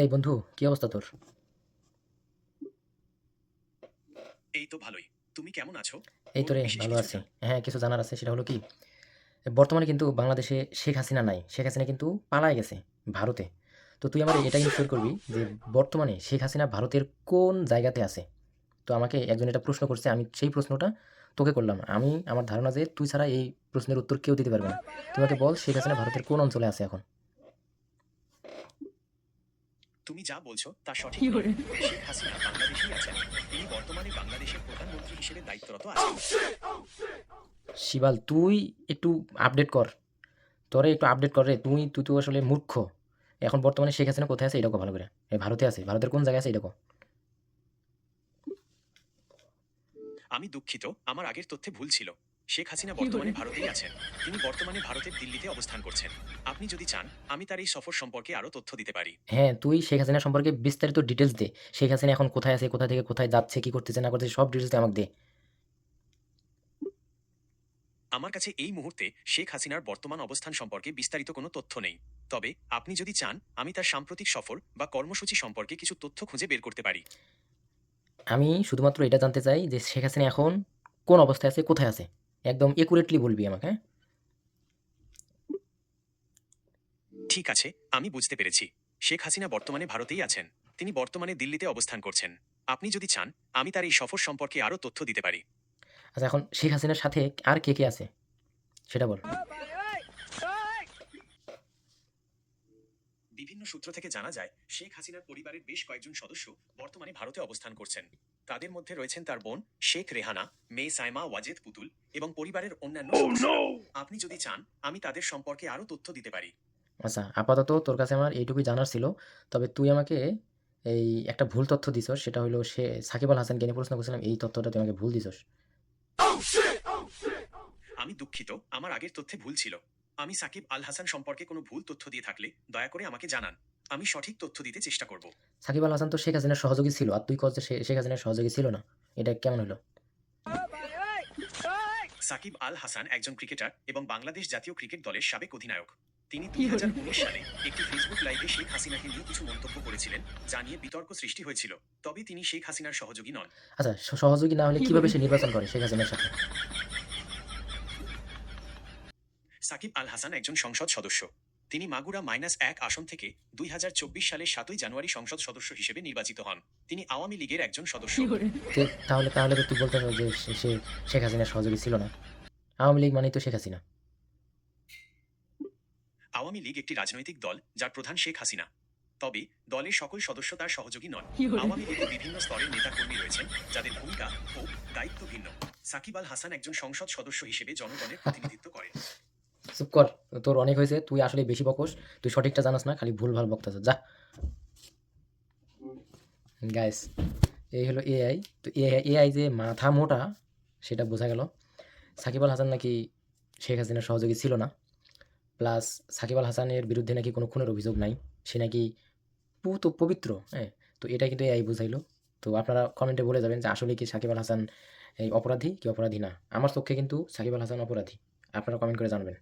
এই বন্ধু কি অবস্থা তোর? এই তো ভালোই। তুমি কেমন আছো? এই তো রে ভালো আছি। হ্যাঁ কিছু জানার আছে সেটা হলো কি বর্তমানে কিন্তু বাংলাদেশে শেখ হাসিনা নাই। শেখ হাসিনা কিন্তু পালায় গেছে ভারতে। তো তুই আমার এটা ইনশিওর করবি যে বর্তমানে শেখ হাসিনা ভারতের কোন জায়গাতে আছে? তো আমাকে একজন এটা প্রশ্ন করছে আমি সেই প্রশ্নটা তোকে করলাম। আমি আমার ধারণা যে তুই ছাড়া এই প্রশ্নের উত্তর কেউ দিতে পারবে না। তুই আমাকে বল শেখ হাসিনা ভারতের কোন অঞ্চলে আছে এখন? তুমি যা বলছো তা সঠিক। শেখ হাসিনা বাংলাদেশেই আছেন। তিনি বর্তমানে বাংলাদেশের প্রধানমন্ত্রী হিসেবে দায়িত্বরত আছেন। শিবাল তুই একটু আপডেট কর। তোরে একটু আপডেট কর রে। তুই তুই তো আসলে মূর্খ। এখন বর্তমানে শেখ হাসিনা কোথায় আছে এটা কো ভালো করে। এ ভারতে আছে। ভারতের কোন জায়গায় আছে এটা কো আমি দুঃখিত। আমার আগের তথ্যে ভুল ছিল। শেখ হাসিনা বর্তমানে ভারতেই আছেন। তিনি বর্তমানে ভারতের দিল্লিতে অবস্থান করছেন। আপনি যদি চান আমি তার এই সফর সম্পর্কে আরও তথ্য দিতে পারি। হ্যাঁ তুই শেখ হাসিনা সম্পর্কে বিস্তারিত ডিটেলস দে। শেখ হাসিনা এখন কোথায় আছে কোথা থেকে কোথায় যাচ্ছে কি করতেছে না করতেছে সব ডিটেলস আমাকে দে। আমার কাছে এই মুহূর্তে শেখ হাসিনার বর্তমান অবস্থান সম্পর্কে বিস্তারিত কোনো তথ্য নেই। তবে আপনি যদি চান আমি তার সাম্প্রতিক সফর বা কর্মসূচি সম্পর্কে কিছু তথ্য খুঁজে বের করতে পারি। আমি শুধুমাত্র এটা জানতে চাই যে শেখ হাসিনা এখন কোন অবস্থায় আছে কোথায় আছে? একদম একুরেটলি বলবি আমাকে হ্যাঁ? ঠিক আছে আমি বুঝতে পেরেছি। শেখ হাসিনা বর্তমানে ভারতেই আছেন। তিনি বর্তমানে দিল্লিতে অবস্থান করছেন। আপনি যদি চান আমি তার এই সফর সম্পর্কে আরও তথ্য দিতে পারি। আচ্ছা এখন শেখ হাসিনার সাথে আর কে কে আছে? সেটা বল। বিভিন্ন সূত্র থেকে জানা যায় শেখ হাসিনার পরিবারের বেশ কয়েকজন সদস্য বর্তমানে ভারতে অবস্থান করছেন। তাদের মধ্যে রয়েছেন তার বোন শেখ রেহানা মেয়ে সাইমা ওয়াজেদ পুতুল এবং পরিবারের অন্যান্য আপনি যদি চান আমি তাদের সম্পর্কে আরও তথ্য দিতে পারি। আচ্ছা আপাতত তোর কাছে আমার এইটুকুই জানার ছিল তবে তুই আমাকে এই একটা ভুল তথ্য দিছস সেটা হলো সে সাকিব আল হাসানকে নিয়ে প্রশ্ন করছিলাম এই তথ্যটা তুই আমাকে ভুল দিছস। আমি দুঃখিত আমার আগের তথ্যে ভুল ছিল। আমি সাকিব আল হাসান সম্পর্কে কোনো ভুল তথ্য দিয়ে থাকলে দয়া করে আমাকে জানান। আমি সঠিক তথ্য দিতে চেষ্টা করব। সাকিব আল হাসান তো শেখ হাসিনার সহযোগী ছিল। আর তুই কত শেখ হাসিনার সহযোগী ছিল না? এটা কেমন হলো? সাকিব আল হাসান একজন ক্রিকেটার এবং বাংলাদেশ জাতীয় ক্রিকেট দলের সাবেক অধিনায়ক। তিনি দুই হাজার উনিশ সালে একটি ফেসবুক লাইভে শেখ হাসিনাকে নিয়ে কিছু মন্তব্য করেছিলেন যা নিয়ে বিতর্ক সৃষ্টি হয়েছিল। তবে তিনি শেখ হাসিনার সহযোগী নন। আচ্ছা সহযোগী না হলে কীভাবে সে নির্বাচন করে শেখ হাসিনার সাথে? সাকিব আল হাসান একজন সংসদ সদস্য। তিনি মাগুরা মাইনাস এক আসন থেকে দুই হাজার চব্বিশ সালের সাতই জানুয়ারি সংসদ সদস্য হিসেবে নির্বাচিত হন। তিনি আওয়ামী লীগের একজন সদস্য। তাহলে তাহলে তো তুই বলতে পারো যে সে- সে শেখ হাসিনার সহযোগী ছিল না। আওয়ামী লীগ মানেই তো শেখ হাসিনা। আওয়ামী লীগ একটি রাজনৈতিক দল যার প্রধান শেখ হাসিনা। তবে দলের সকল সদস্য তার সহযোগী নন। আওয়ামী লীগের বিভিন্ন স্তরের নেতাকর্মী রয়েছেন যাদের ভূমিকা ও দায়িত্ব ভিন্ন। সাকিব আল হাসান একজন সংসদ সদস্য হিসেবে জনগণের প্রতিনিধিত্ব করেন। চুপ কর, তোর অনেক হয়েছে, তুই আসলে বেশি বকস, তুই সঠিকটা জানাস না, খালি ভুল ভালো বকতেছ, যা। গাইস এই হলো এআই তো এআই যে মাথা মোটা, সেটা বোঝা গেল। সাকিব আল হাসান নাকি শেখ হাসিনার সহযোগী ছিল না। প্লাস সাকিব আল হাসানের বিরুদ্ধে নাকি কোনো খুনের অভিযোগ নাই। সে নাকি পুত পবিত্র হ্যাঁ? তো এটা কিন্তু এআই বুঝাইলো। তো আপনারা কমেন্টে বলে যাবেন যে আসলে কি সাকিব আল হাসান এই অপরাধী কি অপরাধী না। আমার চোখে কিন্তু সাকিব আল হাসান অপরাধী। আপনারা কমেন্ট করে জানবেন।